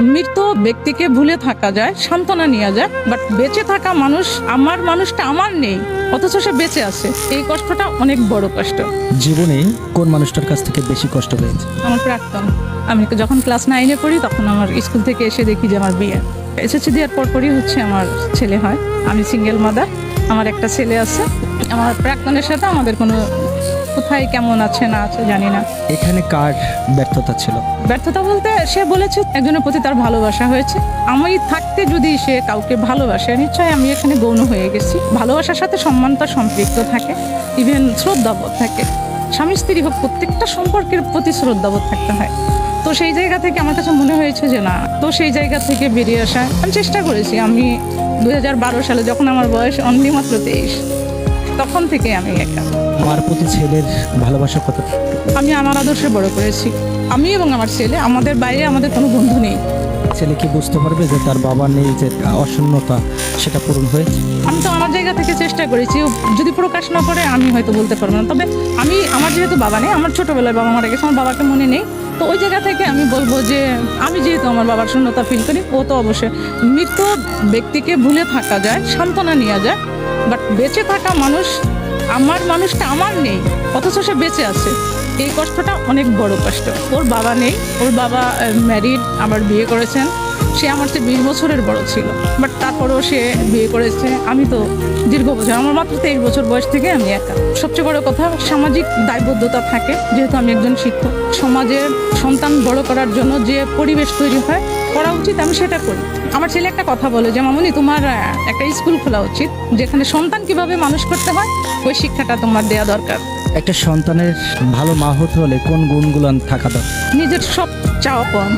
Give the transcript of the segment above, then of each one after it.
মৃত ব্যক্তিকে ভুলে থাকা যায় সান্ত্বনা নেওয়া যায় বাট বেঁচে থাকা মানুষ আমার মানুষটা আমার নেই অথচ সে বেঁচে আছে। এই কষ্টটা অনেক বড় কষ্ট। জীবনে কোন মানুষটার কাছ থেকে বেশি কষ্ট পেয়েছে? আমার প্রাক্তন। আমি যখন ক্লাস নাইনে পড়ি তখন আমার স্কুল থেকে এসে দেখি যে আমার বিয়ে। এসেছি দেওয়ার পরপরই হচ্ছে আমার ছেলে হয়। আমি সিঙ্গেল মাদার আমার একটা ছেলে আছে। আমার প্রাক্তনের সাথে আমাদের কোনো কোথায় কেমন আছে না আছে জানি না। এখানে কার ব্যর্থতা ছিল? ব্যর্থতা বলতে সে বলেছে একজনের প্রতি তার ভালোবাসা হয়েছে। আমি থাকতে যদি সে কাউকে ভালোবাসে নিশ্চয়ই আমি এখানে গৌণ হয়ে গেছি। ভালোবাসার সাথে সম্মানটা সম্পৃক্ত থাকে। ইভেন শ্রদ্ধাবোধ থাকে। স্বামী স্ত্রী হোক প্রত্যেকটা সম্পর্কের প্রতি শ্রদ্ধাবোধ থাকতে হয়। তো সেই জায়গা থেকে আমার কাছে মনে হয়েছে যে না তো সেই জায়গা থেকে বেরিয়ে আসা আমি চেষ্টা করেছি। আমি দুই হাজার বারো সালে যখন আমার বয়স অনলি মাত্র তেইশ। তখন থেকে আমি একা। আমার প্রতি ছেলের ভালোবাসা কত? আমি আমার আদর্শে বড় করেছি। আমি এবং আমার ছেলে আমাদের বাইরে আমাদের কোনো বন্ধু নেই। ছেলে কি বুঝতে পারবে যে তার বাবা নেই যে অশূন্যতা সেটা পূরণ হয়েছে? আমি তো আমার জায়গা থেকে চেষ্টা করেছি। যদি প্রকাশ না করে আমি হয়তো বলতে পারব না। তবে আমি আমার যেহেতু বাবা নেই আমার ছোটবেলায় বাবা মারা গেছে আমার বাবাকে মনে নেই। তো ওই জায়গা থেকে আমি বলব যে, আমি যেহেতু আমার বাবার শূন্যতা ফিল করি, ও তো অবশ্যই মৃত ব্যক্তিকে ভুলে থাকা যায়, সান্ত্বনা নেওয়া যায়। বাট বেঁচে থাকা মানুষ, আমার মানুষটা আমার নেই, অথচ সে বেঁচে আছে। এই কষ্টটা অনেক বড় কষ্ট। ওর বাবা নেই, ওর বাবা ম্যারিড আবার বিয়ে করেছেন। সে আমার চেয়ে বিশ বছরের বড় ছিল। বাট তারপরেও সে বিয়ে করেছে। আমি তো দীর্ঘ বছর, আমার মাত্র তেইশ বছর বয়স থেকে আমি একা। সবচেয়ে বড় কথা, সামাজিক দায়বদ্ধতা থাকে, যেহেতু আমি একজন শিক্ষক। সমাজের সন্তান বড় করার জন্য যে পরিবেশ তৈরি হয়, করা উচিত, আমি সেটা করি। আমার ছেলে একটা কথা বলে যে, মামনি, তোমার একটা স্কুল খোলা উচিত, যেখানে সন্তান কীভাবে মানুষ করতে হয়, ওই শিক্ষাটা তোমার দেওয়া দরকার। একটা সন্তানের ভালো মা হতে হলে কোন গুণগুলো থাকা দরকার? নিজের সব চাওয়া পাওয়া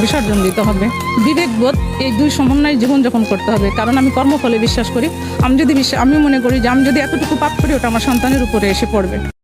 বিসর্জন দিতে হবে। বিবেকবোধ এই দুই সমন্বয়ে জীবনযাপন করতে হবে। কারণ আমি কর্মফলে বিশ্বাস করি। আমি যদি আমি মনে করি যে আমি যদি এতটুকু পাপ করি, ওটা আমার সন্তানের উপরে এসে পড়বে।